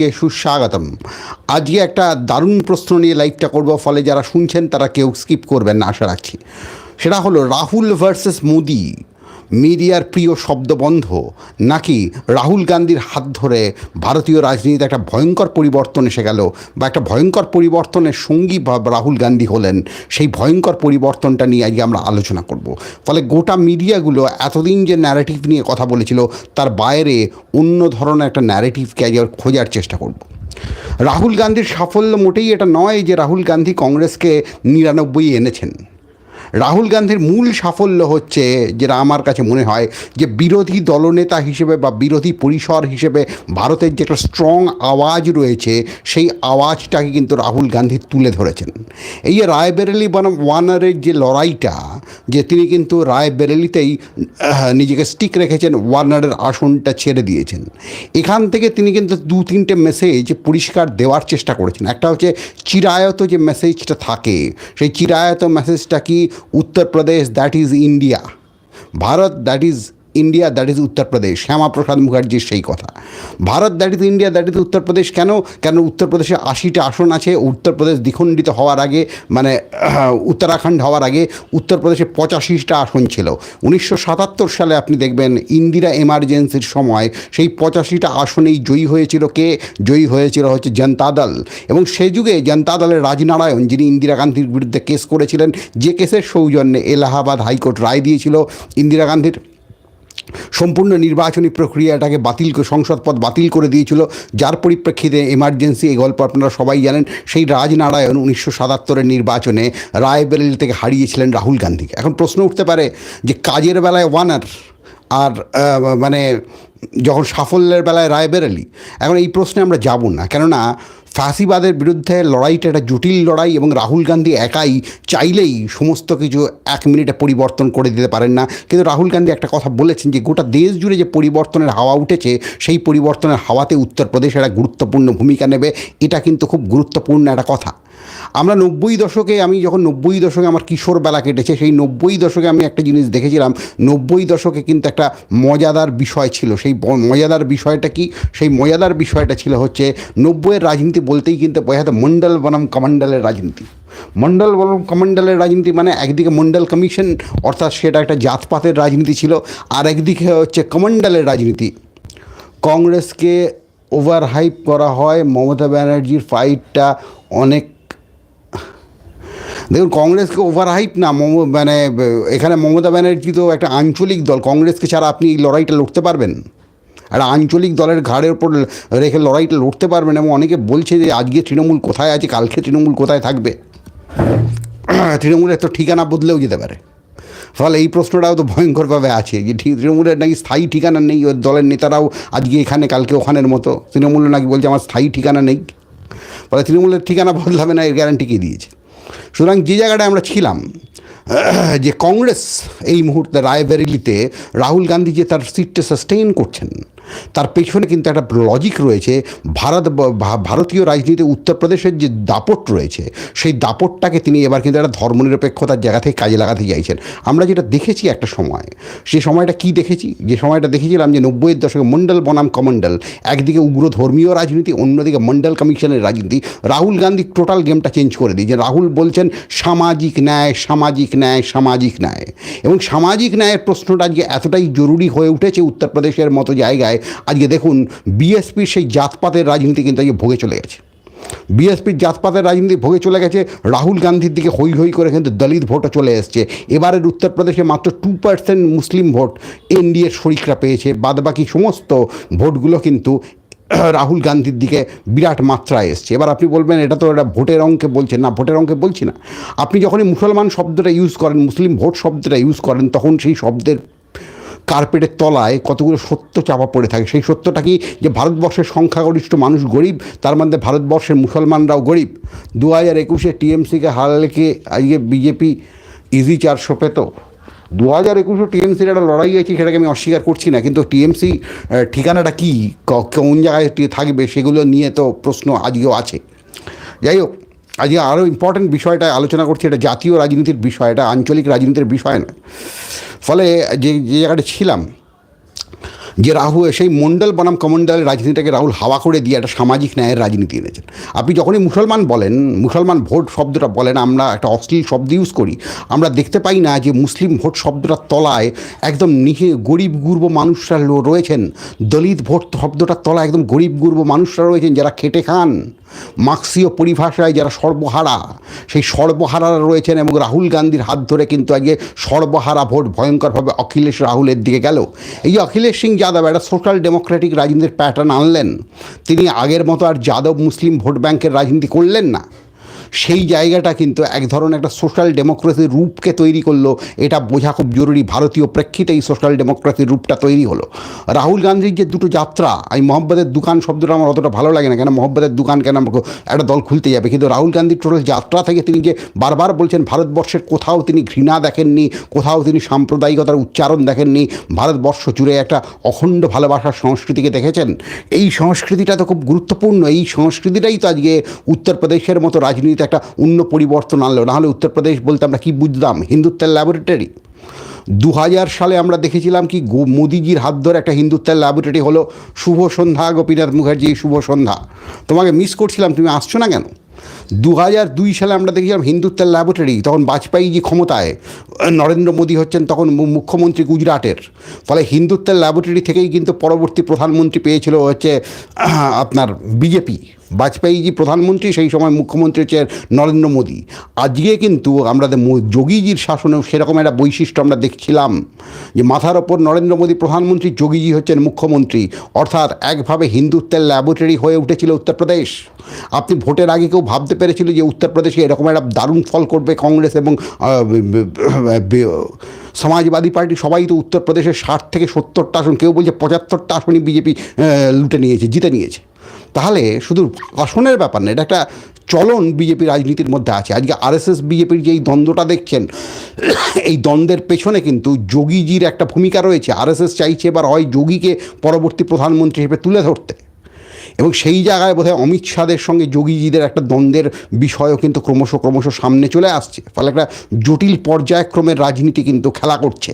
সবাইকে সুস্বাগতম। আজকে একটা দারুণ প্রশ্ন নিয়ে লাইভটা করব, ফলে যারা শুনছেন তারা কেউ স্কিপ করবেন না, আশা রাখছি। সেটা হলো, রাহুল ভার্সেস মোদি। মিডিয়ার প্রিয় শব্দবন্ধ। নাকি রাহুল গান্ধীর হাত ধরে ভারতীয় রাজনীতিতে একটা ভয়ঙ্কর পরিবর্তন এসে গেল বা একটা ভয়ঙ্কর পরিবর্তনের সঙ্গী রাহুল গান্ধী হলেন, সেই ভয়ঙ্কর পরিবর্তনটা নিয়ে আজকে আমরা আলোচনা করব। ফলে গোটা মিডিয়াগুলো এতদিন যে ন্যারেটিভ নিয়ে কথা বলেছিল, তার বাইরে অন্য ধরনের একটা ন্যারেটিভকে আজকে খোঁজার চেষ্টা করব। রাহুল গান্ধীর সাফল্য মোটেই এটা নয় যে রাহুল গান্ধী কংগ্রেসকে নিরানব্বই এনেছেন। রাহুল গান্ধীর মূল সাফল্য হচ্ছে যেটা আমার কাছে মনে হয় যে বিরোধী দলনেতা হিসেবে বা বিরোধী পরিসর হিসেবে ভারতের যে একটা স্ট্রং আওয়াজ রয়েছে, সেই আওয়াজটাকে কিন্তু রাহুল গান্ধী তুলে ধরেছেন। এই যে রায়বেরেলি বনাম ওয়ানারের যে লড়াইটা, যে তিনি কিন্তু রায়বেরেলিতেই নিজেকে স্টিক রেখেছেন ওয়ার্নারের আসনটা ছেড়ে দিয়েছেন। এখান থেকে তিনি কিন্তু দু তিনটে মেসেজ পরিষ্কার দেওয়ার চেষ্টা করেছেন। একটা হচ্ছে, চিরায়ত যে মেসেজটা থাকে, সেই চিরায়ত মেসেজটা কি Uttar Pradesh, that is India. Bharat, that is India that is Uttar Pradesh Shyama Prasad মুখার্জির সেই কথা। Bharat that is India that is Uttar Pradesh কেন? কেন উত্তরপ্রদেশে আশিটা আসন আছে? উত্তরপ্রদেশ দ্বিখণ্ডিত হওয়ার আগে মানে উত্তরাখণ্ড হওয়ার আগে উত্তরপ্রদেশে পঁচাশিটা আসন ছিল। উনিশশো সাতাত্তর সালে আপনি দেখবেন ইন্দিরা এমার্জেন্সির সময় সেই পঁচাশিটা আসনেই জয়ী হয়েছিল কে? জয়ী হয়েছিল হচ্ছে জনতা দল। এবং সেই যুগে জনতা দলের রাজনারায়ণ, যিনি ইন্দিরা গান্ধীর বিরুদ্ধে কেস করেছিলেন, যে কেসের সৌজন্যে এলাহাবাদ হাইকোর্ট রায় দিয়েছিল ইন্দিরা গান্ধীর। সম্পূর্ণ নির্বাচনী প্রক্রিয়াটাকে বাতিল সংসদ পদ বাতিল করে দিয়েছিল। যার পরিপ্রেক্ষিতে এমার্জেন্সি এই গল্প আপনারা সবাই জানেন, সেই রাজনারায়ণ উনিশশো সাতাত্তরের নির্বাচনে রায়বেরেলি থেকে হারিয়েছিলেন রাহুল গান্ধীকে। এখন প্রশ্ন উঠতে পারে যে কাজের বেলায় ওয়ানার আর মানে যখন সাফল্যের বেলায় রায়বেরেলি এখন এই প্রশ্নে আমরা যাব না। কেননা ফাঁসিবাদের বিরুদ্ধে লড়াইটা একটা জটিল লড়াই এবং রাহুল গান্ধী একাই চাইলেই সমস্ত কিছু এক মিনিটে পরিবর্তন করে দিতে পারেন না। কিন্তু রাহুল গান্ধী একটা কথা বলেছেন যে, গোটা দেশ জুড়ে যে পরিবর্তনের হাওয়া উঠেছে, সেই পরিবর্তনের হাওয়াতে উত্তরপ্রদেশ একটা গুরুত্বপূর্ণ ভূমিকা নেবে। এটা কিন্তু খুব গুরুত্বপূর্ণ একটা কথা। আমরা নব্বই দশকে আমি যখন নব্বই দশকে আমার কিশোর বেলা কেটেছে, সেই নব্বই দশকে আমি একটা জিনিস দেখেছিলাম, নব্বই দশকে কিন্তু একটা মজাদার বিষয় ছিল। সেই মজাদার বিষয়টা কি? সেই মজাদার বিষয়টা ছিল হচ্ছে, নব্বইয়ের রাজনীতি বলতেই কিন্তু বোঝাতে মণ্ডল বনাম কমান্ডালের রাজনীতি। মণ্ডল বনাম কমান্ডালের রাজনীতি মানে একদিকে মণ্ডল কমিশন, অর্থাৎ সেটা একটা জাতপাতের রাজনীতি ছিল, আর একদিকে হচ্ছে কমান্ডালের রাজনীতি। কংগ্রেসকে ওভার হাইপ করা হয়, মমতা ব্যানার্জির ফাইটটা অনেক দেখুন, কংগ্রেসকে ওভার হাইপ না, মম মানে এখানে মমতা ব্যানার্জি তো একটা আঞ্চলিক দল, কংগ্রেসকে ছাড়া আপনি এই লড়াইটা লড়তে পারবেন? আর আঞ্চলিক দলের ঘাড়ের ওপর রেখে লড়াইটা লড়তে পারবেন, এবং অনেকে বলছে যে আজকে তৃণমূল কোথায় আছে, কালকে তৃণমূল কোথায় থাকবে? তৃণমূলের তো ঠিকানা বদলেও যেতে পারে। ফলে এই প্রশ্নটাও তো ভয়ঙ্করভাবে আছে, যে তৃণমূলের নাকি স্থায়ী ঠিকানা নেই ওর দলের নেতারাও আজকে এখানে, কালকে ওখানের মতো, তৃণমূল নাকি বলছে আমার স্থায়ী ঠিকানা নেই। ফলে তৃণমূলের ঠিকানা বদলাবে না, এর গ্যারান্টি কে দিয়েছে? সুতরাং যে জায়গাটায় আমরা ছিলাম, যে কংগ্রেস এই মুহূর্তে রায়বেরেলিতে রাহুল গান্ধী যে তার সিটটা সাস্টেইন করছেন তার পেছনে কিন্তু একটা লজিক রয়েছে। ভারত ভারতীয় রাজনীতিতে উত্তরপ্রদেশের যে দাপট রয়েছে, সেই দাপটটাকে তিনি এবার কিন্তু একটা ধর্মনিরপেক্ষতার জায়গা থেকে কাজে লাগাতে চাইছেন। আমরা যেটা দেখেছি একটা সময় সেই সময়টা কি দেখেছি? যে সময়টা দেখেছিলাম যে নব্বইয়ের দশকে মণ্ডল বনাম কমণ্ডল একদিকে উগ্র ধর্মীয় রাজনীতি, অন্যদিকে মণ্ডল কমিশনের রাজনীতি। রাহুল গান্ধী টোটাল গেমটা চেঞ্জ করে দিয়েছে রাহুল বলছেন, সামাজিক ন্যায় সামাজিক ন্যায় সামাজিক ন্যায়। এবং সামাজিক ন্যায়ের প্রশ্নটা আজকে এতটাই জরুরি হয়ে উঠেছে উত্তরপ্রদেশের মতো জায়গায় আজকে দেখুন বিএসপির সেই জাতপাতের রাজনীতি কিন্তু আজকে ভোগে চলে গেছে। বিএসপির জাতপাতের রাজনীতি ভোগে চলে গেছে, রাহুল গান্ধীর দিকে হই হই করে কিন্তু দলিত ভোটও চলে এসছে। এবারের উত্তরপ্রদেশে মাত্র টু পার্সেন্ট মুসলিম ভোট এনডিএর শরিকরা পেয়েছে, বাদবাকি সমস্ত ভোটগুলো কিন্তু রাহুল গান্ধীর দিকে বিরাট মাত্রায় এসছে। এবার আপনি বলবেন, এটা তো একটা ভোটের অঙ্কে বলছেন, না, ভোটের অঙ্কে বলছি না। আপনি যখনই মুসলমান শব্দটা ইউজ করেন, মুসলিম ভোট শব্দটা ইউজ করেন, তখন সেই শব্দের কার্পেটের তলায় কতগুলো সত্য চাপা পড়ে থাকে। সেই সত্যটা কি যে ভারতবর্ষের সংখ্যাগরিষ্ঠ মানুষ গরিব, তার মধ্যে ভারতবর্ষের মুসলমানরাও গরিব? দু হাজার একুশে টিএমসিকে হারালে কি আজকে বিজেপি ইজি চারশো পেত দু হাজার একুশে টিএমসির একটা লড়াই আছে সেটাকে আমি অস্বীকার করছি না, কিন্তু টিএমসি ঠিকানাটা ক- কোন জায়গায় থাকবে? সেগুলো নিয়ে তো প্রশ্ন আজকেও আছে। যাই হোক আজকে আরও ইম্পর্ট্যান্ট বিষয়টা আলোচনা করছি, এটা জাতীয় রাজনীতির বিষয়, এটা আঞ্চলিক রাজনীতির বিষয় নয়। ফলে যে যে জায়গাটা ছিলাম যে রাহুল সেই মণ্ডল বনাম কমণ্ডলের রাজনীতিটাকে রাহুল হাওয়া করে দিয়ে একটা সামাজিক ন্যায়ের রাজনীতি এনেছেন। আপনি যখনই মুসলমান বলেন, মুসলমান ভোট শব্দটা বলেন, আমরা একটা অশ্লীল শব্দ ইউজ করি, আমরা দেখতে পাই না যে মুসলিম ভোট শব্দটার তলায় একদম নিহে গরিব গুর্ব মানুষরা রয়েছেন। দলিত ভোট শব্দটার তলায় একদম গরিব গুর্ব মানুষরা রয়েছেন, যারা খেটে খান। মার্ক্সীয় পরিভাষায় যারা সর্বহারা, সেই সর্বহারারা রয়েছেন এবং রাহুল গান্ধীর হাত ধরে কিন্তু আজকে সর্বহারা ভোট ভয়ঙ্করভাবে অখিলেশ রাহুলের দিকে গেল। এই যে অখিলেশ সিং যাদব একটা সোশ্যাল ডেমোক্রেটিক রাজনীতির প্যাটার্ন আনলেন। তিনি আগের মতো আর যাদব মুসলিম ভোট ব্যাংকের রাজনীতি করলেন না। সেই জায়গাটা কিন্তু এক ধরনের একটা সোশ্যাল ডেমোক্রেসির রূপকে তৈরি করল। এটা বোঝা খুব জরুরি ভারতীয় প্রেক্ষিতে এই সোশ্যাল ডেমোক্রেসির রূপটা তৈরি হলো। রাহুল গান্ধীর যে দুটো যাত্রা এই মোহাম্মদের দোকান শব্দটা আমার অতটা ভালো লাগে না, কেন মোহাম্মদের দোকান কেন একটা দল খুলতে যাবে? কিন্তু রাহুল গান্ধীর টোটাল যাত্রা থেকে তিনি যে বারবার বলছেন ভারতবর্ষের কোথাও তিনি ঘৃণা দেখেননি, কোথাও তিনি সাম্প্রদায়িকতার উচ্চারণ দেখেননি, ভারতবর্ষ জুড়ে একটা অখণ্ড ভালোবাসার সংস্কৃতিকে দেখেছেন। এই সংস্কৃতিটা তো খুব গুরুত্বপূর্ণ, এই সংস্কৃতিটাই তো আজকে উত্তরপ্রদেশের মতো রাজনীতিতে একটা অন্য পরিবর্তন আনলো। নাহলে উত্তরপ্রদেশ বলতে আমরা কী বুঝতাম? হিন্দুত্বের ল্যাবরেটরি দু হাজার সালে আমরা দেখেছিলাম কি মোদিজির হাত ধরে একটা হিন্দুত্বের ল্যাবরেটরি হলো শুভ সন্ধ্যা, গোপীনাথ মুখার্জি, শুভ সন্ধ্যা। তোমাকে মিস করছিলাম, তুমি আসছো না কেন? দু হাজার দুই সালে আমরা দেখেছিলাম হিন্দুত্বের ল্যাবরেটরি তখন বাজপেয়ীজি ক্ষমতায়, নরেন্দ্র মোদী হচ্ছেন তখন মুখ্যমন্ত্রী গুজরাটের। ফলে হিন্দুত্বের ল্যাবরেটরি থেকেই কিন্তু পরবর্তী প্রধানমন্ত্রী পেয়েছিল হচ্ছে আপনার বিজেপি। বাজপেয়ীজি প্রধানমন্ত্রী, সেই সময় মুখ্যমন্ত্রী হচ্ছে নরেন্দ্র মোদী। আজকে কিন্তু আমরা যোগীজির শাসনেও সেরকম একটা বৈশিষ্ট্য আমরা দেখছিলাম, যে মাথার ওপর নরেন্দ্র মোদী প্রধানমন্ত্রী, যোগীজি হচ্ছেন মুখ্যমন্ত্রী। অর্থাৎ একভাবে হিন্দুত্বের ল্যাবরেটরি হয়ে উঠেছিল উত্তরপ্রদেশ। আপনি ভোটের আগে কেউ ভাবতে পেরেছিল যে উত্তরপ্রদেশে এরকম একটা দারুণ ফল করবে কংগ্রেস এবং সমাজবাদী পার্টি। সবাই তো উত্তরপ্রদেশের ষাট থেকে সত্তরটা আসন, কেউ বলছে পঁচাত্তরটা আসনই বিজেপি লুটে নিয়েছে, জিতে নিয়েছে। তাহলে শুধু আসনের ব্যাপার না, এটা একটা চলন বিজেপি রাজনীতির মধ্যে আছে। আজকে আরএসএস বিজেপির যে এই দ্বন্দ্বটা দেখছেন, এই দ্বন্দ্বের পেছনে কিন্তু যোগীজির একটা ভূমিকা রয়েছে। আরএসএস চাইছে এবার হয় যোগীকে পরবর্তী প্রধানমন্ত্রী হিসেবে তুলে ধরতে। এবং সেই জায়গায় বোধহয় অমিত শাহের সঙ্গে যোগীজিদের একটা দ্বন্দ্বের বিষয়ও কিন্তু ক্রমশ ক্রমশ সামনে চলে আসছে। ফলে একটা জটিল পর্যায়ক্রমের রাজনীতি কিন্তু খেলা করছে।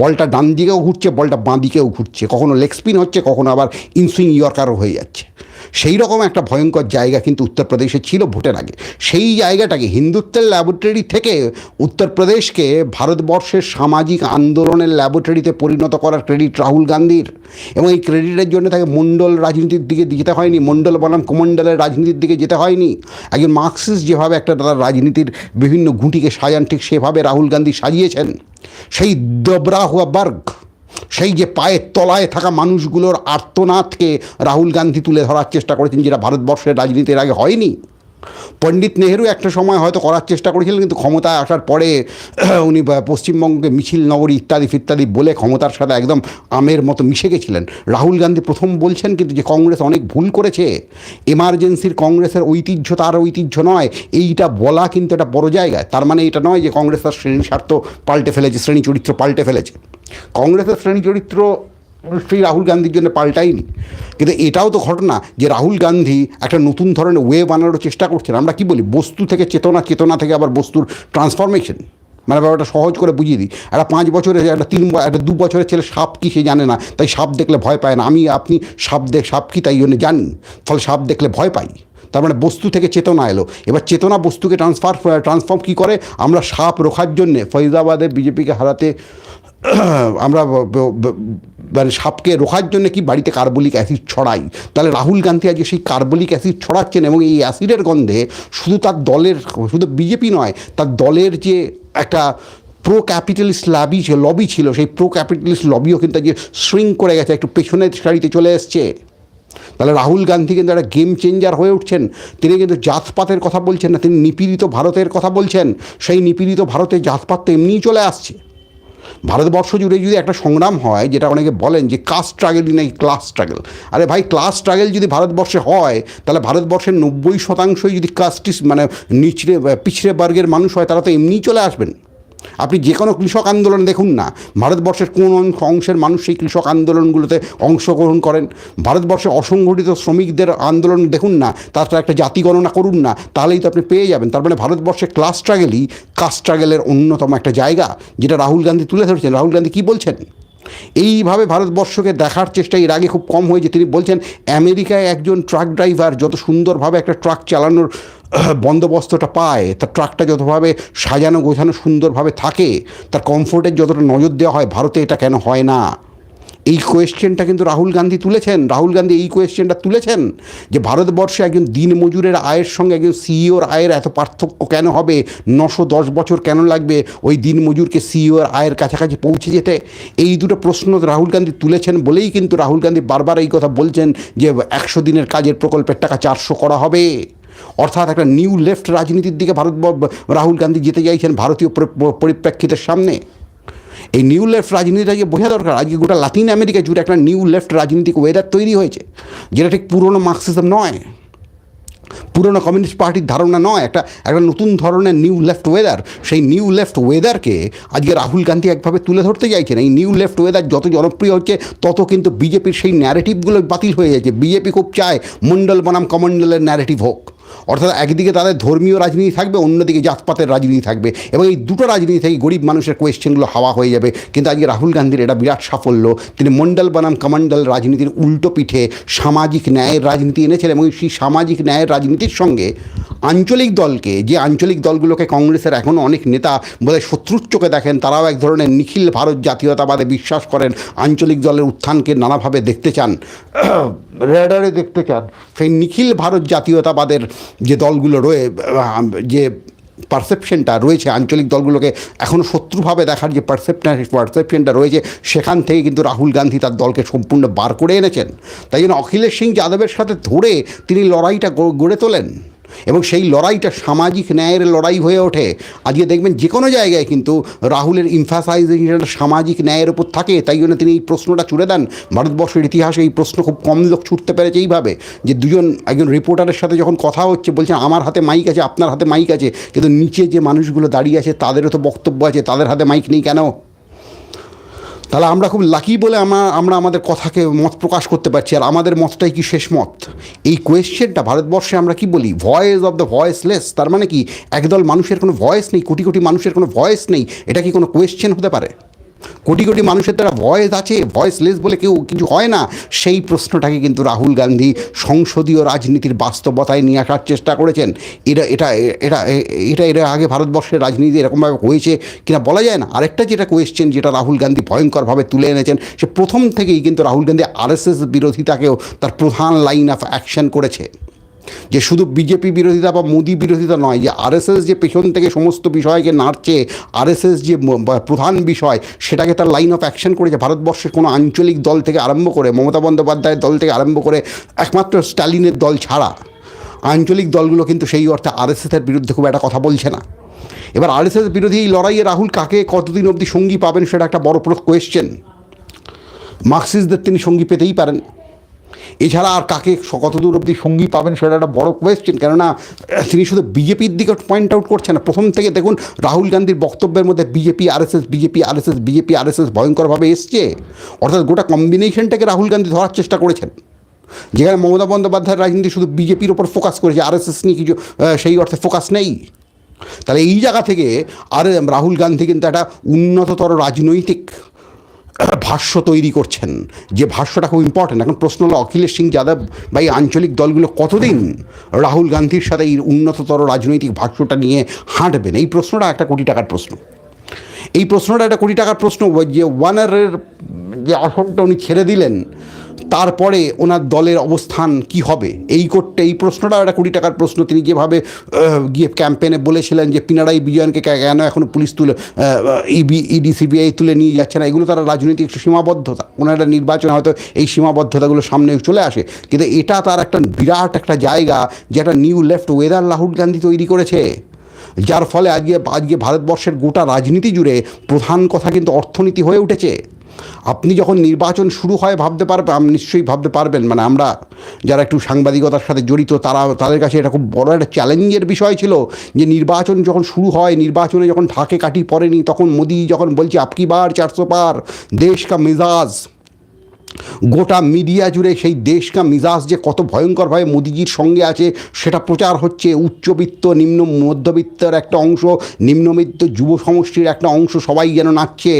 বলটা ডান দিকেও ঘুরছে, বলটা বাঁ দিকেও ঘুরছে। কখনো লেগ স্পিন হচ্ছে, কখনো আবার ইনসুইং ইয়র্কারও হয়ে যাচ্ছে। সেই রকম একটা ভয়ঙ্কর জায়গা কিন্তু উত্তরপ্রদেশে ছিল ভোটের আগে। সেই জায়গাটাকে হিন্দুত্বের ল্যাবরেটরি থেকে উত্তরপ্রদেশকে ভারতবর্ষের সামাজিক আন্দোলনের ল্যাবরেটরিতে পরিণত করার ক্রেডিট রাহুল গান্ধীর। এবং এই ক্রেডিটের জন্য তাকে মণ্ডল রাজনীতির দিকে যেতে হয়নি, মণ্ডল বনাম কুমণ্ডলের রাজনীতির দিকে যেতে হয়নি। একজন মার্কসিস্ট যেভাবে একটা তার রাজনীতির বিভিন্ন গুটিকে সাজান, ঠিক সেভাবে রাহুল গান্ধী সাজিয়েছেন। সেই দবরা হুয়া বর্গ সেই যে পায়ের তলায় থাকা মানুষগুলোর আর্তনাদকে রাহুল গান্ধী তুলে ধরার চেষ্টা করেছেন, যেটা ভারতবর্ষের রাজনীতির আগে হয়নি। পণ্ডিত নেহেরু একটা সময় হয়তো করার চেষ্টা করেছিলেন, কিন্তু ক্ষমতায় আসার পরে উনি পশ্চিমবঙ্গকে মিছিল, নগরী ইত্যাদি ফিত্যাদি বলে ক্ষমতার সাথে একদম আমের মতো মিশে গেছিলেন। রাহুল গান্ধী প্রথম বলছেন, কিন্তু যে কংগ্রেস অনেক ভুল করেছে, এমার্জেন্সির কংগ্রেসের ঐতিহ্য তার ঐতিহ্য নয়, এইটা বলা কিন্তু একটা বড় জায়গায় তার মানে এটা নয় যে কংগ্রেস তার শ্রেণি স্বার্থ পাল্টে ফেলেছে শ্রেণি চরিত্র পাল্টে ফেলেছে। কংগ্রেসের শ্রেণি চরিত্র সেই রাহুল গান্ধীর জন্য পাল্টাইনি কিন্তু এটাও তো ঘটনা যে রাহুল গান্ধী একটা নতুন ধরনের ওয়ে বানানোর চেষ্টা করছেন। আমরা কি বলি? বস্তু থেকে চেতনা চেতনা থেকে আবার বস্তুর ট্রান্সফরমেশন মানে ব্যাপারটা সহজ করে বুঝিয়ে দিই। একটা পাঁচ বছরের একটা তিন একটা দু বছরের ছেলে সাপ কি সে জানে না, তাই সাপ দেখলে ভয় পায় না। আমি, আপনি সাপ দেখ, সাপ কি, তাই জন্য জানি। ফলে সাপ দেখলে ভয় পাই। তার মানে বস্তু থেকে চেতনা এলো। এবার চেতনা বস্তুকে ট্রান্সফার ট্রান্সফর্ম কী করে? আমরা সাপ রোখার জন্যে ফরিদাবাদে বিজেপিকে হারাতে আমরা মানে সাপকে রোখার জন্য কি বাড়িতে কার্বলিক অ্যাসিড ছড়াই? তাহলে রাহুল গান্ধী আজকে সেই কার্বলিক অ্যাসিড ছড়াচ্ছেন এবং এই অ্যাসিডের গন্ধে শুধু তার দলের, শুধু বিজেপি নয়, তার দলের যে একটা প্রো ক্যাপিটালিস্ট লাবি লবি ছিল, সেই প্রো ক্যাপিটালিস্ট লবিও কিন্তু আজকে শ্রিং করে গেছে, একটু পেছনের সারিতে চলে এসছে। তাহলে রাহুল গান্ধী কিন্তু একটা গেম চেঞ্জার হয়ে উঠছেন। তিনি কিন্তু জাতপাতের কথা বলছেন না, তিনি নিপীড়িত ভারতের কথা বলছেন। সেই নিপীড়িত ভারতের জাতপাত তো এমনিই চলে আসছে। ভারতবর্ষ জুড়ে যদি একটা সংগ্রাম হয়, যেটা অনেকে বলেন যে কাস্ট স্ট্রাগেলই নাই ক্লাস স্ট্রাগল আরে ভাই ক্লাস স্ট্রাগেল যদি ভারতবর্ষে হয়, তাহলে ভারতবর্ষের নব্বই শতাংশই যদি কাস্টিস মানে নিচড়ে, পিছড়ে বর্গের মানুষ হয়, তারা তো এমনিই চলে আসবেন। আপনি যে কোনো কৃষক আন্দোলন দেখুন না। ভারতবর্ষের কোন অংশ- অংশের মানুষ সেই কৃষক আন্দোলনগুলোতে অংশগ্রহণ করেন। ভারতবর্ষে অসংগঠিত শ্রমিকদের আন্দোলন দেখুন না, তার একটা জাতি গণনা করুন না, তাহলেই তো আপনি পেয়ে যাবেন। তার মানে ভারতবর্ষে ক্লাস স্ট্রাগেলই কাস্ট স্ট্রাগেলের অন্যতম একটা জায়গা, যেটা রাহুল গান্ধী তুলে ধরেছেন। রাহুল গান্ধী কী বলছেন? এইভাবে ভারতবর্ষকে দেখার চেষ্টা এর আগে খুব কম হয়েছে। তিনি বলছেন, আমেরিকায় একজন ট্রাক ড্রাইভার যত সুন্দরভাবে একটা ট্রাক চালানোর বন্দোবস্তটা পায়, তার ট্রাকটা যতভাবে সাজানো গোছানো সুন্দরভাবে থাকে, তার কমফোর্টের যতটা নজর দেওয়া হয়, ভারতে এটা কেন হয় না? এই কোয়েশ্চেনটা কিন্তু রাহুল গান্ধী তুলেছেন। রাহুল গান্ধী এই কোয়েশ্চেনটা তুলেছেন যে ভারতবর্ষে একজন দিন মজুরের আয়ের সঙ্গে একজন সিইওর আয়ের এত পার্থক্য কেন হবে? নশো দশ বছর কেন লাগবে ওই দিন মজুরকে সিইওর আয়ের কাছাকাছি পৌঁছে যেতে? এই দুটো প্রশ্ন রাহুল গান্ধী তুলেছেন বলেই কিন্তু রাহুল গান্ধী বারবার এই কথা বলছেন যে একশো দিনের কাজের প্রকল্পের টাকা চারশো করা হবে। অর্থাৎ একটা নিউ লেফট রাজনীতির দিকে ভারত রাহুল গান্ধী যেতে চাইছেন ভারতীয় পরিপ্রেক্ষিতের সামনে। এই নিউ লেফট রাজনীতিটা যে বোঝা দরকার। আজকে গোটা লাতিন আমেরিকা জুড়ে একটা নিউ লেফট রাজনীতিক ওয়েদার তৈরি হয়েছে, যেটা ঠিক পুরনো মার্কসিজম নয়। পুরনো কমিউনিস্ট পার্টির ধারণা নয়। একটা একটা নতুন ধরনের নিউ লেফট ওয়েদার সেই নিউ লেফট ওয়েদারকে আজকে রাহুল গান্ধী একভাবে তুলে ধরতে চাইছেন। এই নিউ লেফট ওয়েদার যত জনপ্রিয় হচ্ছে, তত কিন্তু বিজেপির সেই ন্যারেটিভগুলো বাতিল হয়ে যাচ্ছে। বিজেপি খুব চায় মণ্ডল বনাম কমণ্ডলের ন্যারেটিভ হোক। অর্থাৎ একদিকে তাদের ধর্মীয় রাজনীতি থাকবে, অন্যদিকে জাতপাতের রাজনীতি থাকবে এবং এই দুটো রাজনীতি থেকে গরিব মানুষের কোয়েশ্চেনগুলো হাওয়া হয়ে যাবে। কিন্তু আজকে রাহুল গান্ধীর এটা বিরাট সাফল্য, তিনি মণ্ডল বনাম কমণ্ডল রাজনীতির উল্টো পিঠে সামাজিক ন্যায়ের রাজনীতি এনেছেন এবং সেই সামাজিক ন্যায়ের রাজনীতির সঙ্গে আঞ্চলিক দলকে, যে আঞ্চলিক দলগুলোকে কংগ্রেসের এখনও অনেক নেতা বলে শত্রুর চোখে দেখেন, তারাও এক ধরনের নিখিল ভারত জাতীয়তাবাদে বিশ্বাস করেন, আঞ্চলিক দলের উত্থানকে নানাভাবে দেখতে চান। রেডারে দেখতে চান। সেই নিখিল ভারত জাতীয়তাবাদের যে দলগুলো রয়ে যে পারসেপশনটা রয়েছে, আঞ্চলিক দলগুলোকে এখনও শত্রুভাবে দেখার যে পারসেপশন পারসেপশনটা রয়েছে, সেখান থেকে কিন্তু রাহুল গান্ধী তার দলকে সম্পূর্ণ বার করে এনেছেন। তাই জন্য অখিলেশ সিং যাদবের সাথে ধরে তিনি লড়াইটা গড়ে তোলেন। এবং সেই লড়াইটা সামাজিক ন্যায়ের লড়াই হয়ে ওঠে। আজকে দেখবেন যে কোনো জায়গায় কিন্তু রাহুলের ইমফাসাইজেশন সামাজিক ন্যায়ের উপর থাকে, তাই জন্য তিনি এই প্রশ্নটা ছুড়ে দেন। ভারতবর্ষের ইতিহাসে এই প্রশ্ন খুব কম লোক ছুটতে পেরেছে এইভাবে যে দুজন একজন রিপোর্টারের সাথে যখন কথা হচ্ছে বলছেন আমার হাতে মাইক আছে, আপনার হাতে মাইক আছে। কিন্তু নিচে যে মানুষগুলো দাঁড়িয়ে আছে, তাদেরও তো বক্তব্য আছে, তাদের হাতে মাইক নেই কেন? তাহলে আমরা খুব লাকি বলে আমরা আমরা আমাদের কথাকে মত প্রকাশ করতে পারছি। আর আমাদের মতটাই কি শেষ মত? এই কোয়েশ্চেনটা ভারতবর্ষে আমরা কি বলি? ভয়েস অফ দ্য ভয়েসলেস তার মানে কি, একদল মানুষের কোনো ভয়েস নেই, কোটি কোটি মানুষের কোনো ভয়েস নেই? এটা কি কোনো কোয়েশ্চেন হতে পারে? কোটি কোটি মানুষের দ্বারা ভয়েস আছে ভয়েসলেস বলে কেউ কিছু হয় না। সেই প্রশ্নটাকে কিন্তু রাহুল গান্ধী সংসদীয় রাজনীতির বাস্তবতায় নিয়ে আসার চেষ্টা করেছেন। এটা এটা এটা এটা এটা আগে ভারতবর্ষের রাজনীতি এরকমভাবে হয়েছে কিনা বলা যায় না। আরেকটা যেটা কোয়েশ্চেন যেটা রাহুল গান্ধী ভয়ঙ্করভাবে তুলে এনেছেন, সে প্রথম থেকেই কিন্তু রাহুল গান্ধী আরএসএস বিরোধিতাকেও তার প্রধান লাইন অফ অ্যাকশন করেছে। যে শুধু বিজেপি বিরোধিতা বা মোদি বিরোধিতা নয়, যে আরএসএস যে পেছন থেকে সমস্ত বিষয়কে নাড়ছে, আরএসএস যে প্রধান বিষয়, সেটাকে তার লাইন অফ অ্যাকশন করেছে। ভারতবর্ষের কোনো আঞ্চলিক দল থেকে আরম্ভ করে, মমতা বন্দ্যোপাধ্যায়ের দল থেকে আরম্ভ করে, একমাত্র স্টালিনের দল ছাড়া আঞ্চলিক দলগুলো কিন্তু সেই অর্থে আরএসএসের বিরুদ্ধে খুব একটা কথা বলছে না। এবার আরএসএস বিরোধী এই লড়াইয়ে রাহুল কাকে কতদিন অবধি সঙ্গী পাবেন, সেটা একটা বড় কোয়েশ্চেন মার্কসিসদের তিনি সঙ্গী পেতেই পারেন। এছাড়া আর কাকে স- কতদূর অবধি সঙ্গী পাবেন সেটা একটা বড় কোয়েশ্চেন কেননা তিনি শুধু বিজেপির দিকে পয়েন্ট আউট করছেন না। প্রথম থেকে দেখুন, রাহুল গান্ধীর বক্তব্যের মধ্যে BJP RSS BJP RSS BJP RSS ভয়ঙ্করভাবে এসছে। অর্থাৎ গোটা কম্বিনেশনটাকে রাহুল গান্ধী ধরার চেষ্টা করেছেন। যেখানে মমতা বন্দ্যোপাধ্যায়ের রাজনীতি শুধু বিজেপির ওপর ফোকাস করেছে আরএসএস নিয়ে কিছু সেই অর্থে ফোকাস নেই। তাহলে এই জায়গা থেকে আর, রাহুল গান্ধী কিন্তু একটা উন্নততর রাজনৈতিক ভাষ্য তৈরি করছেন। যে ভাষ্যটা খুব ইম্পর্টেন্ট এখন প্রশ্ন হলো, অখিলেশ সিং যাদব বা এই আঞ্চলিক দলগুলো কতদিন রাহুল গান্ধীর সাথে এই উন্নততর রাজনৈতিক ভাষ্যটা নিয়ে হাঁটবেন? এই প্রশ্নটা একটা কোটি টাকার প্রশ্ন। এই প্রশ্নটা একটা কোটি টাকার প্রশ্ন, যে ওয়ানারের যে আসনটা উনি ছেড়ে দিলেন তারপরে ওনার দলের অবস্থান কি হবে? এই করতে এই প্রশ্নটাও একটা কোটি টাকার প্রশ্ন। তিনি যেভাবে গিয়ে ক্যাম্পেনে বলেছিলেন যে পিনারাই বিজয়নকে কেন এখনও পুলিশ তুলে ইবি, ইডি, সিবিআই তুলে নিয়ে যাচ্ছে না, এগুলো তারা রাজনৈতিক সীমাবদ্ধতা। কোনো একটা নির্বাচন হয়তো এই সীমাবদ্ধতাগুলো সামনে চলে আসে। কিন্তু এটা তার একটা বিরাট একটা জায়গা যেটা new left weather Rahul Gandhi তৈরি করেছে। যার ফলে আজকে আজকে ভারতবর্ষের গোটা রাজনীতি জুড়ে প্রধান কথা কিন্তু অর্থনীতি হয়ে উঠেছে। আপনি যখন নির্বাচন শুরু হয় ভাবতে পারবেন আপনি নিশ্চয়ই ভাবতে পারবেন মানে আমরা যারা একটু সাংবাদিকতার সাথে জড়িত, তারা, তাদের কাছে এটা খুব বড় একটা চ্যালেঞ্জের বিষয় ছিল যে নির্বাচন যখন শুরু হয়, নির্বাচনে যখন ঢাকে কাটি পড়েনি, তখন মোদি যখন বলছে, আপকি বার, চারশো পার, দেশ কা মেজাজ। গোটা মিডিয়া জুড়ে সেই দেশকা মিজাজ যে কত ভয়ঙ্করভাবে মোদিজির সঙ্গে আছে, সেটা প্রচার হচ্ছে উচ্চবিত্ত, নিম্ন মধ্যবিত্তের একটা অংশ, নিম্নবিত্ত যুব সমষ্টির একটা অংশ সবাই যেন নাচছে।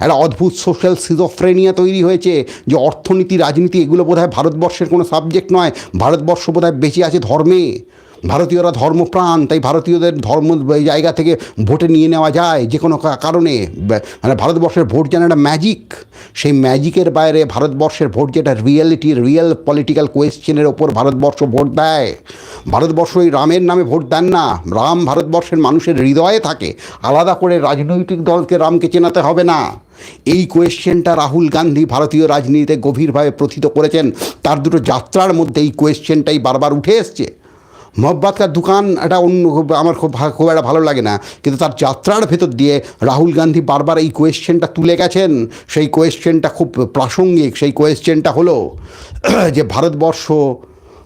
একটা অদ্ভুত সোশ্যাল সিজোফ্রেনিয়া তৈরি হয়েছে, যে অর্থনীতি, রাজনীতি এগুলো বোধহয় ভারতবর্ষের কোনো সাবজেক্ট নয়, ভারতবর্ষ বোধহয় বেঁচে আছে ধর্মে। ভারতীয়রা ধর্মপ্রাণ, তাই ভারতীয়দের ধর্ম জায়গা থেকে ভোটে নিয়ে নেওয়া যায় যে কোনো কারণে। মানে ভারতবর্ষের ভোট যেন একটা ম্যাজিক সেই ম্যাজিকের বাইরে ভারতবর্ষের ভোট যেটা রিয়েলিটি রিয়েল পলিটিক্যাল কোয়েশ্চেনের ওপর ভারতবর্ষ ভোট দেয়। ভারতবর্ষ এই রামের নামে ভোট দেন না। রাম ভারতবর্ষের মানুষের হৃদয়ে থাকে। আলাদা করে রাজনৈতিক দলকে রামকে চেনাতে হবে না। এই কোয়েশ্চেনটা রাহুল গান্ধী ভারতীয় রাজনীতিতে গভীরভাবে প্রথিত করেছেন। তার দুটো যাত্রার মধ্যে এই কোয়েশ্চেনটাই বারবার উঠে এসছে। মোহব্বত কার দোকান এটা অন্য আমার খুব খুব একটা ভালো লাগে না। কিন্তু তার যাত্রার ভেতর দিয়ে রাহুল গান্ধী বারবার এই কোয়েশ্চেনটা তুলে গেছেন। সেই কোয়েশ্চেনটা খুব প্রাসঙ্গিক। সেই কোয়েশ্চেনটা হলো যে ভারতবর্ষ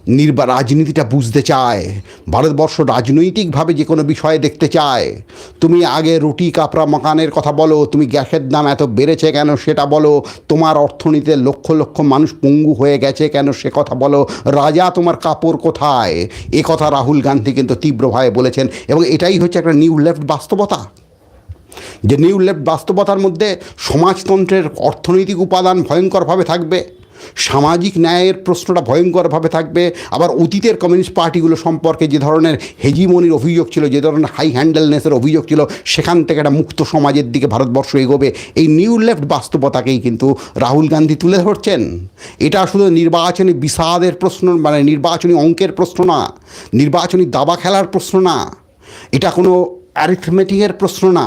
নির্বা রাজনীতিটা বুঝতে চায়, ভারতবর্ষ রাজনৈতিকভাবে যে কোনো বিষয়ে দেখতে চায়। তুমি আগে রুটি, কাপড়া, মাকানের কথা বলো, তুমি গ্যাসের দাম এত বেড়েছে কেন সেটা বলো, তোমার অর্থনীতিতে লক্ষ লক্ষ মানুষ পঙ্গু হয়ে গেছে কেন সে কথা বলো, রাজা তোমার কাপড় কোথায়? এ কথা রাহুল গান্ধী কিন্তু তীব্রভাবে বলেছেন এবং এটাই হচ্ছে একটা নিউ লেফট বাস্তবতা। যে নিউ লেফট বাস্তবতার মধ্যে সমাজতন্ত্রের অর্থনৈতিক উপাদান ভয়ঙ্করভাবে থাকবে। সামাজিক ন্যায়ের প্রশ্নটা ভয়ঙ্করভাবে থাকবে। আবার অতীতের কমিউনিস্ট পার্টিগুলো সম্পর্কে যে ধরনের হেজিমনির অভিযোগ ছিল, যে ধরনের হাই হ্যান্ডেলনেসের অভিযোগ ছিল, সেখান থেকে একটা মুক্ত সমাজের দিকে ভারতবর্ষ এগোবে। এই নিউ লেফট বাস্তবতাকেই কিন্তু রাহুল গান্ধী তুলে ধরছেন। এটা শুধু নির্বাচনী বিষাদের প্রশ্ন মানে নির্বাচনী অঙ্কের প্রশ্ন না, নির্বাচনী দাবা খেলার প্রশ্ন না। এটা কোনো অ্যারিথমেটিকের প্রশ্ন না।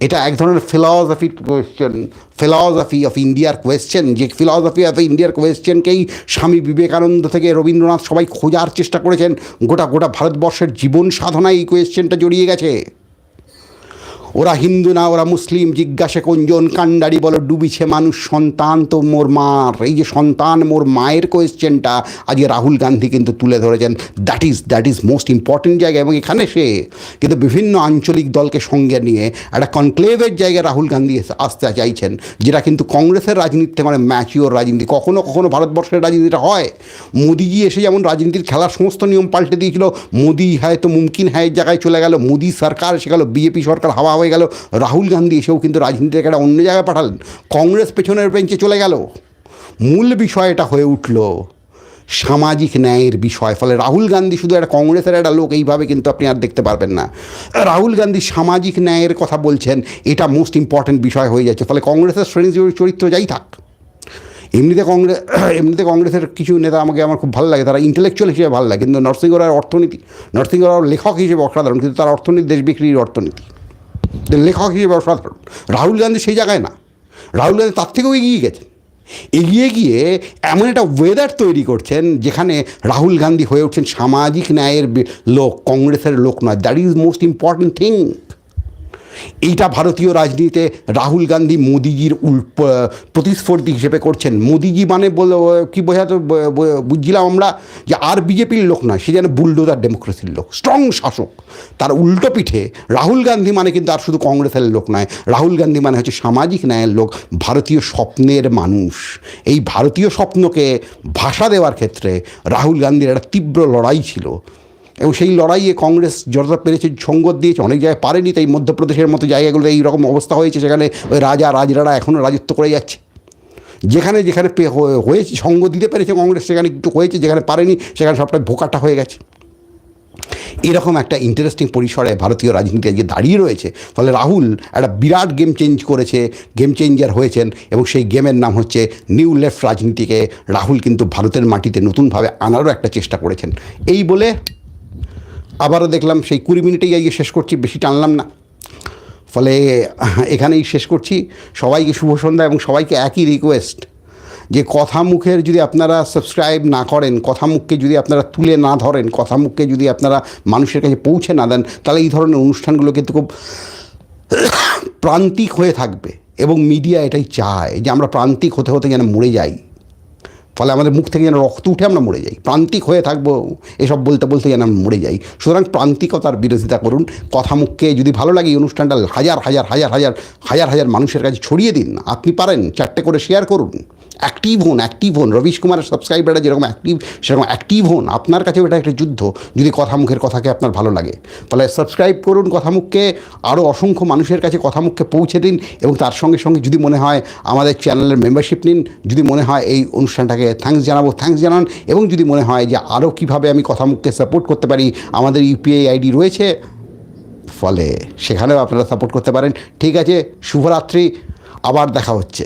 এটা এক ধরনের ফিলসফি কোয়েশ্চেন ফিলসফি অফ ইন্ডিয়ার কোয়েশ্চেন যে ফিলসফি অফ ইন্ডিয়ার কোয়েশ্চেনকেই স্বামী বিবেকানন্দ থেকে রবীন্দ্রনাথ সবাই খোঁজার চেষ্টা করেছেন। গোটা গোটা ভারতবর্ষের জীবন সাধনায় এই কোয়েশ্চেনটা জড়িয়ে গেছে। ওরা হিন্দু না, ওরা মুসলিম, জিজ্ঞাসা কোনজন কান্ডারি বলো, ডুবিছে মানুষ, সন্তান তো মোর মার। এই যে সন্তান মোর মায়ের কোয়েশ্চেনটা আজকে রাহুল গান্ধী কিন্তু তুলে ধরেছেন। That is that is most important জায়গা এবং এখানে সে কিন্তু বিভিন্ন আঞ্চলিক দলকে সঙ্গে নিয়ে একটা কনক্লেভের জায়গায় রাহুল গান্ধী আসতে চাইছেন, যেটা কিন্তু কংগ্রেসের রাজনীতিতে মানে ম্যাচিওর রাজনীতি, কখনো কখনো ভারতবর্ষের রাজনীতিটা হয়। মোদিজি এসে যেমন রাজনীতির খেলার সমস্ত নিয়ম পাল্টে দিয়েছিল, মোদি হ্যায় তো মুমকিন হ্যায় জায়গায় চলে গেল, মোদি সরকার এসে গেল, বিজেপি সরকার হাওয়া হয়ে গেল। রাহুল গান্ধী এসেও কিন্তু রাজনীতিটাকে একটা অন্য জায়গায় পাঠালেন। কংগ্রেস পেছনের বেঞ্চে চলে গেল। মূল বিষয় এটা হয়ে উঠল সামাজিক ন্যায়ের বিষয়। ফলে রাহুল গান্ধী শুধু একটা কংগ্রেসের একটা লোক, এইভাবে কিন্তু আপনি আর দেখতে পারবেন না। রাহুল গান্ধী সামাজিক ন্যায়ের কথা বলছেন, এটা মোস্ট ইম্পর্ট্যান্ট বিষয় হয়ে যাচ্ছে। ফলে কংগ্রেসের শ্রেণি চরিত্র যাই থাক। এমনিতে কংগ্রেস এমনিতে কংগ্রেসের কিছু নেতা আমাকে আমার খুব ভালো লাগে। তারা ইন্টেলেকচুয়াল হিসেবে ভালো লাগে। কিন্তু নরসিংহরায়ের অর্থনীতি নরসিংহরাও লেখক হিসেবে অসাধারণ। কিন্তু তার অর্থনীতি দেশ বিক্রির অর্থনীতি। লেখক হিসেবে অসাধারণ রাহুল গান্ধী সেই জায়গায় না। রাহুল গান্ধী তার থেকেও এগিয়ে গেছেন এগিয়ে গিয়ে এমন একটা ওয়েদার তৈরি করছেন যেখানে রাহুল গান্ধী হয়ে উঠছেন সামাজিক ন্যায়ের লোক, কংগ্রেসের লোক নয়। That is most important thing এইটা ভারতীয় রাজনীতিতে রাহুল গান্ধী মোদিজির উল প- প্রতিস্ফূর্তি হিসেবে করছেন। মোদিজি মানে কী বোঝাতে? ব- ব- বুঝছিলাম আমরা যে আর বিজেপির লোক নয়, সে যেন বুলডোজার ডেমোক্রেসির লোক, স্ট্রং শাসক। তার উল্টো পিঠে রাহুল গান্ধী মানে কিন্তু আর শুধু কংগ্রেসের লোক নয়, রাহুল গান্ধী মানে হচ্ছে সামাজিক ন্যায়ের লোক, ভারতীয় স্বপ্নের মানুষ। এই ভারতীয় স্বপ্নকে ভাষা দেওয়ার ক্ষেত্রে রাহুল গান্ধীর একটা তীব্র লড়াই ছিল। এবং সেই লড়াইয়ে কংগ্রেস যতটা পেরেছে সঙ্গত দিয়েছে, অনেক জায়গায় পারেনি, তাই মধ্যপ্রদেশের মতো জায়গাগুলোতে এইরকম অবস্থা হয়েছে, সেখানে ওই রাজা রাজরারা এখনও রাজত্ব করে যাচ্ছে। যেখানে যেখানে হয়েছে সঙ্গ দিতে পেরেছে কংগ্রেস, সেখানে একটু হয়েছে, যেখানে পারেনি, সেখানে সবটা ভোকাটা হয়ে গেছে। এরকম একটা ইন্টারেস্টিং পরিসরে ভারতীয় রাজনীতি আজকে দাঁড়িয়ে রয়েছে। ফলে রাহুল একটা বিরাট গেম চেঞ্জ করেছে গেম চেঞ্জার হয়েছেন, এবং সেই গেমের নাম হচ্ছে নিউ লেফট রাজনীতিকে রাহুল কিন্তু ভারতের মাটিতে নতুনভাবে আনারও একটা চেষ্টা করেছেন। এই বলে আবারও দেখলাম সেই কুড়ি মিনিটেই আজকে শেষ করছি, বেশি টানলাম না। ফলে এখানেই শেষ করছি। সবাইকে শুভ সন্ধ্যা এবং সবাইকে একই রিকোয়েস্ট যে কথা মুখের যদি আপনারা সাবস্ক্রাইব না করেন, কথা মুখকে যদি আপনারা তুলে না ধরেন, কথা মুখকে যদি আপনারা মানুষের কাছে পৌঁছে না দেন, তাহলে এই ধরনের অনুষ্ঠানগুলো কিন্তু খুব প্রান্তিক হয়ে থাকবে এবং মিডিয়া এটাই চায় যে আমরা প্রান্তিক হতে হতে যেন মরে যাই। ফলে আমাদের মুখ থেকে যেন রক্ত উঠে আমরা মরে যাই। প্রান্তিক হয়ে থাকব, এসব বলতে বলতে যেন আমরা মরে যাই। সুতরাং প্রান্তিকতার বিরোধিতা করুন। কথা মুখকে যদি ভালো লাগে এই অনুষ্ঠানটা, হাজার হাজার হাজার হাজার হাজার হাজার মানুষের কাছে ছড়িয়ে দিন। আপনি পারেন, চারটে করে শেয়ার করুন। অ্যাক্টিভ হন অ্যাক্টিভ হন। রবিশ কুমারের সাবস্ক্রাইবাররা যেরকম অ্যাক্টিভ সেরকম অ্যাক্টিভ হন। আপনার কাছেও এটা একটা যুদ্ধ, যদি কথা মুখের কথাকে আপনার ভালো লাগে। তাহলে সাবস্ক্রাইব করুন কথামুখকে আরও অসংখ্য মানুষের কাছে কথামুখকে পৌঁছে দিন এবং তার সঙ্গে সঙ্গে যদি মনে হয় আমাদের চ্যানেলের মেম্বারশিপ নিন, যদি মনে হয় এই অনুষ্ঠানটাকে থ্যাঙ্কস জানাব থ্যাঙ্কস জানান এবং যদি মনে হয় যে আরও কীভাবে আমি কথামুখকে সাপোর্ট করতে পারি, আমাদের ইউপিআই আইডি রয়েছে, ফলে সেখানেও আপনারা সাপোর্ট করতে পারেন। ঠিক আছে, শুভরাত্রি, আবার দেখা হচ্ছে।